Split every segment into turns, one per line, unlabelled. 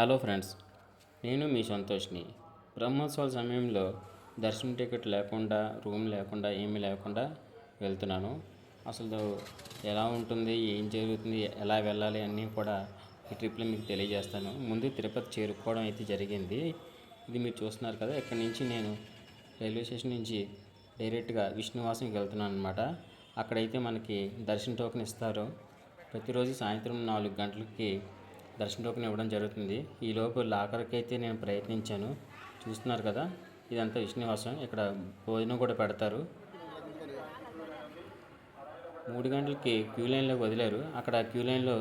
Hello friends నేను మీ సంతోష్ని. బ్రహ్మోత్సవాల సమయంలో దర్శనం టికెట్ లేకుండా రూమ్ లేకుండా ఏమీ లేకుండా వెళ్తున్నాను. అసలు ఎలా ఉంటుంది ఏం జరుగుతుంది ఎలా వెళ్ళాలి అన్నీ కూడా ఈ ట్రిప్లో మీకు తెలియజేస్తాను. ముందు తిరుపతి చేరుకోవడం అయితే జరిగింది. ఇది మీరు చూస్తున్నారు కదా ఇక్కడ నుంచి నేను రైల్వే స్టేషన్ నుంచి డైరెక్ట్గా విష్ణువాసంకి వెళ్తున్నాను అనమాట అక్కడైతే మనకి దర్శన టోకెన్ ఇస్తారు. ప్రతిరోజు సాయంత్రం నాలుగు గంటలకి దర్శన టోకెన్ ఇవ్వడం జరుగుతుంది. ఈ లోపు లాకర్కి అయితే నేను ప్రయత్నించాను. చూస్తున్నారు కదా ఇదంతా విష్ణువాసం. ఇక్కడ భోజనం కూడా పెడతారు. మూడు గంటలకి క్యూ లైన్లో వదిలారు. అక్కడ క్యూ లైన్లో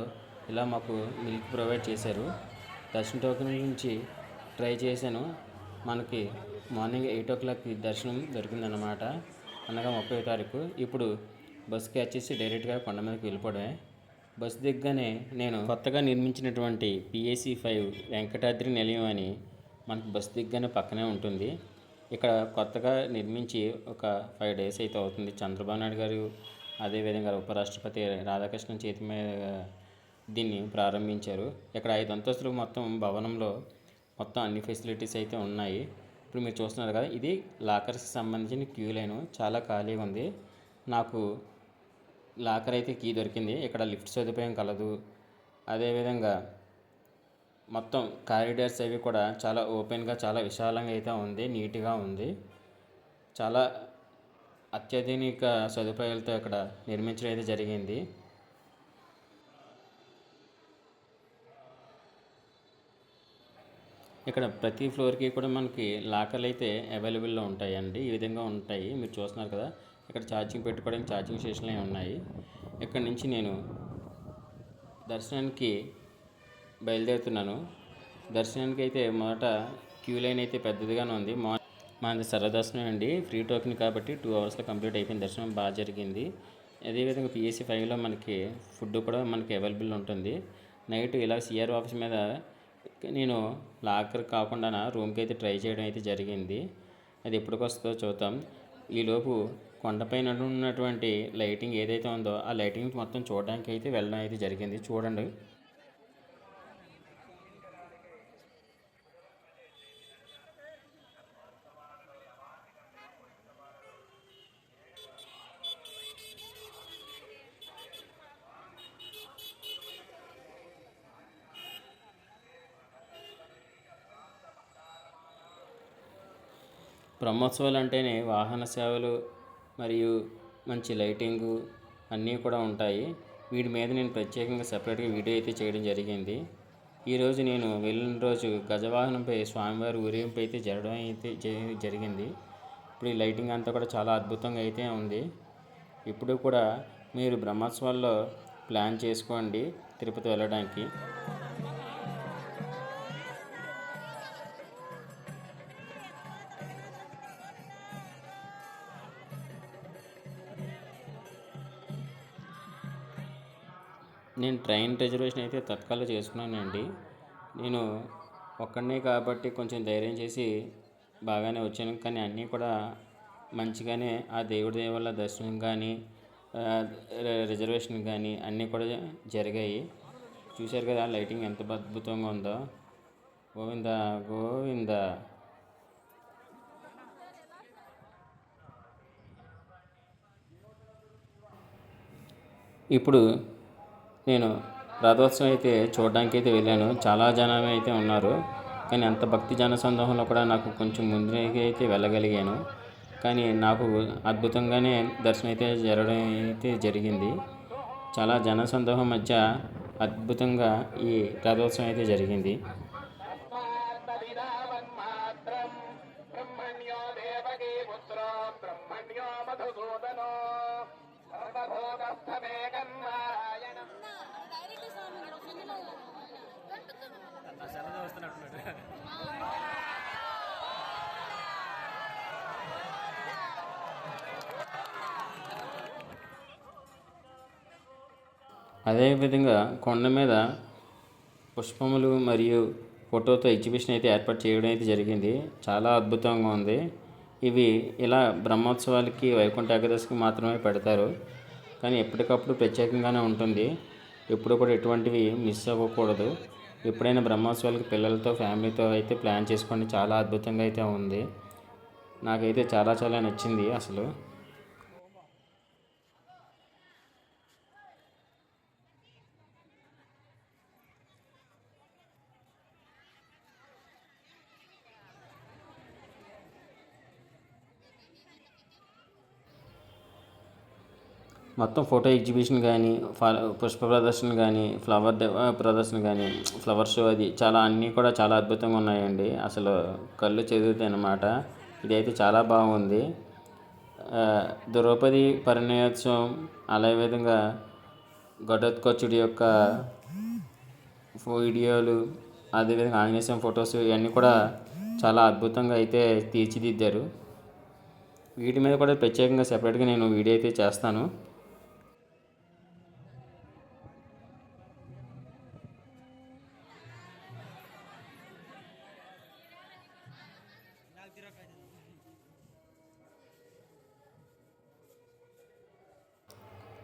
ఇలా మాకు మిల్క్ ప్రొవైడ్ చేశారు. దర్శన టోకెన్ నుంచి ట్రై చేశాను. మనకి మార్నింగ్ ఎయిట్ ఓ క్లాక్కి దర్శనం దొరికిందన్నమాట. అనగా ముప్పై తారీఖు. ఇప్పుడు బస్కి వచ్చేసి డైరెక్ట్గా కొండ మీదకి వెళ్ళిపోవడమే. బస్ దిగ్గానే నేను కొత్తగా నిర్మించినటువంటి పిఏసీ ఫైవ్ వెంకటాద్రి నిలయం అని మనకు బస్ దిగ్గానే పక్కనే ఉంటుంది. ఇక్కడ కొత్తగా నిర్మించి ఒక ఫైవ్ డేస్ అయితే అవుతుంది. చంద్రబాబు నాయుడు గారు అదేవిధంగా ఉపరాష్ట్రపతి రాధాకృష్ణ చేతి మీద దీన్ని ప్రారంభించారు. ఇక్కడ ఐదు అంతస్తులు మొత్తం భవనంలో మొత్తం అన్ని ఫెసిలిటీస్ అయితే ఉన్నాయి. ఇప్పుడు మీరు చూస్తున్నారు కదా ఇది లాకర్స్కి సంబంధించిన క్యూ లైన్. చాలా ఖాళీగా ఉంది. నాకు లాకర్ అయితే కీ దొరికింది. ఇక్కడ లిఫ్ట్ సదుపాయం కలదు. అదేవిధంగా మొత్తం కారిడార్స్ అవి కూడా చాలా ఓపెన్గా చాలా విశాలంగా అయితే ఉంది. నీట్గా ఉంది. చాలా అత్యాధునిక సదుపాయాలతో ఇక్కడ నిర్మించడం అయితే జరిగింది. ఇక్కడ ప్రతి ఫ్లోర్కి కూడా మనకి లాకర్లు అయితే అవైలబుల్లో ఉంటాయండి. ఈ విధంగా ఉంటాయి. మీరు చూస్తున్నారు కదా ఇక్కడ ఛార్జింగ్ పెట్టుకోవడానికి ఛార్జింగ్ స్టేషన్లు ఉన్నాయి. ఇక్కడ నుంచి నేను దర్శనానికి బయలుదేరుతున్నాను. దర్శనానికి అయితే మొదట క్యూ లైన్ అయితే పెద్దదిగానే ఉంది. మా మనది సర్వదర్శనం అండి. ఫ్రీ టోకెన్ కాబట్టి టూ అవర్స్లో కంప్లీట్ అయిపోయింది. దర్శనం బాగా జరిగింది. అదేవిధంగా పిఎస్సి ఫైవ్లో మనకి ఫుడ్ కూడా మనకి అవైలబుల్ ఉంటుంది. నైట్ ఇలా సిఆర్ ఆఫీస్ మీద నేను లాకర్ కాకుండా రూమ్కి అయితే ట్రై చేయడం అయితే జరిగింది. అది ఎప్పటికొస్తుందో చూద్దాం. ఈలోపు కొండపైన ఉన్నటువంటి లైటింగ్ ఏదైతే ఉందో ఆ లైటింగ్ మొత్తం చూడడానికి అయితే వెళ్ళడం అయితే జరిగింది. చూడండి. బ్రహ్మోత్సవాలు అంటేనే వాహన సేవలు మరియు మంచి లైటింగు అన్నీ కూడా ఉంటాయి. వీటి మీద నేను ప్రత్యేకంగా సపరేట్గా వీడియో అయితే చేయడం జరిగింది. ఈరోజు నేను వెళ్ళిన రోజు గజవాహనంపై స్వామివారి ఊరేగింపు అయితే జరగడం అయితే జరి- జరిగింది. ఇప్పుడు ఈ లైటింగ్ అంతా కూడా చాలా అద్భుతంగా అయితే ఉంది. ఇప్పుడు కూడా మీరు బ్రహ్మోత్సవాల్లో ప్లాన్ చేసుకోండి తిరుపతి వెళ్ళడానికి. నేను ట్రైన్ రిజర్వేషన్ అయితే తత్కాల్లో చేసుకున్నానండి. నేను ఒక్కడనే కాబట్టి కొంచెం ధైర్యం చేసి బాగానే వచ్చాను. కానీ అన్నీ కూడా మంచిగానే ఆ దేవుడి దయ వల్ల దర్శనం కానీ రిజర్వేషన్ కానీ అన్నీ కూడా జరిగాయి. చూశారు కదా లైటింగ్ ఎంత అద్భుతంగా ఉందో. గోవింద గోవింద. ఇప్పుడు నేను రథోత్సవం అయితే చూడడానికి అయితే వెళ్ళాను. చాలా జనం అయితే ఉన్నారు. కానీ అంత భక్తి జన సందోహంలో కూడా నాకు కొంచెం ముందుగా అయితే వెళ్ళగలిగాను. కానీ నాకు అద్భుతంగానే దర్శనం అయితే జరగడం అయితే జరిగింది. చాలా జన సందోహం మధ్య అద్భుతంగా ఈ రథోత్సవం అయితే జరిగింది. అదేవిధంగా కొండ మీద పుష్పములు మరియు ఫోటోతో ఎగ్జిబిషన్ అయితే ఏర్పాటు చేయడం అయితే జరిగింది. చాలా అద్భుతంగా ఉంది. ఇవి ఇలా బ్రహ్మోత్సవాలకి వైకుంఠ ఏకాదశికి మాత్రమే పెడతారు. కానీ ఎప్పటికప్పుడు ప్రత్యేకంగానే ఉంటుంది. ఎప్పుడు కూడా ఎటువంటివి మిస్ అవ్వకూడదు. ఎప్పుడైనా బ్రహ్మోత్సవాలకి పిల్లలతో ఫ్యామిలీతో అయితే ప్లాన్ చేసుకోండి. చాలా అద్భుతంగా అయితే ఉంది. నాకైతే చాలా చాలా నచ్చింది అసలు. మొత్తం ఫోటో ఎగ్జిబిషన్ కానీ పుష్ప ప్రదర్శన కానీ ఫ్లవర్ ప్రదర్శన కానీ ఫ్లవర్ షో అది చాలా అన్నీ కూడా చాలా అద్భుతంగా ఉన్నాయండి. అసలు కళ్ళు చెదురుతాయి అన్నమాట. ఇదైతే చాలా బాగుంది. ద్రౌపది పరిణయోత్సవం అలాగే విధంగా ఘటోత్కచుడి యొక్క వీడియోలు అదేవిధంగా ఆంజనేయం ఫొటోస్ ఇవన్నీ కూడా చాలా అద్భుతంగా అయితే తీర్చిదిద్దారు. వీటి మీద కూడా ప్రత్యేకంగా సెపరేట్గా నేను వీడియో అయితే చేస్తాను.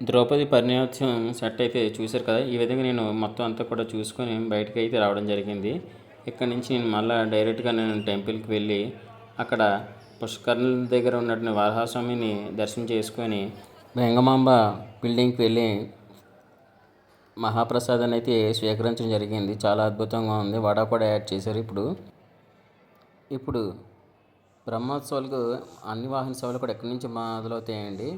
ద్రౌపది పరిణయోత్సవం సెట్ అయితే చూశారు కదా. ఈ విధంగా నేను మొత్తం అంతా కూడా చూసుకొని బయటకు అయితే రావడం జరిగింది. ఇక్కడ నుంచి నేను మళ్ళీ డైరెక్ట్గా నేను టెంపుల్కి వెళ్ళి అక్కడ పుష్కర్ల దగ్గర ఉన్నటువంటి వరహాస్వామిని దర్శనం చేసుకొని వెంగమాంబ బిల్డింగ్కి వెళ్ళి మహాప్రసాదాన్ని అయితే స్వీకరించడం జరిగింది. చాలా అద్భుతంగా ఉంది. వడ కూడా యాడ్ చేశారు ఇప్పుడు. ఇప్పుడు బ్రహ్మోత్సవాలకు అన్ని వాహన సేవలు కూడా ఎక్కడి నుంచి మొదలవుతాయండి?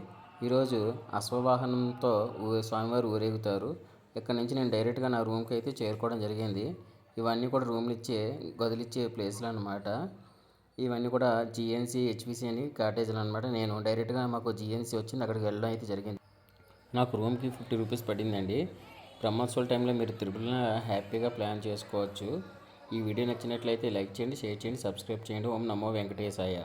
ఈరోజు అశ్వవాహనంతో ఊ- స్వామివారు ఊరేగుతారు. ఇక్కడ నుంచి నేను డైరెక్ట్గా నా రూమ్కి అయితే చేరుకోవడం జరిగింది. ఇవన్నీ కూడా రూమ్లు ఇచ్చే గదులు ఇచ్చే ప్లేస్లు అనమాట ఇవన్నీ కూడా జిఎన్సీ హెచ్పిసి అని కాటేజీలు అనమాట నేను డైరెక్ట్గా మాకు జిఎన్సీ వచ్చింది. అక్కడికి వెళ్ళడం అయితే జరిగింది. నాకు రూమ్కి ఫిఫ్టీ రూపీస్ పడిందండి. బ్రహ్మోత్సవాల టైంలో మీరు తిరుపతిలో హ్యాపీగా ప్లాన్ చేసుకోవచ్చు. ఈ వీడియో నచ్చినట్లయితే లైక్ చేయండి షేర్ చేయండి సబ్స్క్రైబ్ చేయండి. ఓం నమో వెంకటేశాయ.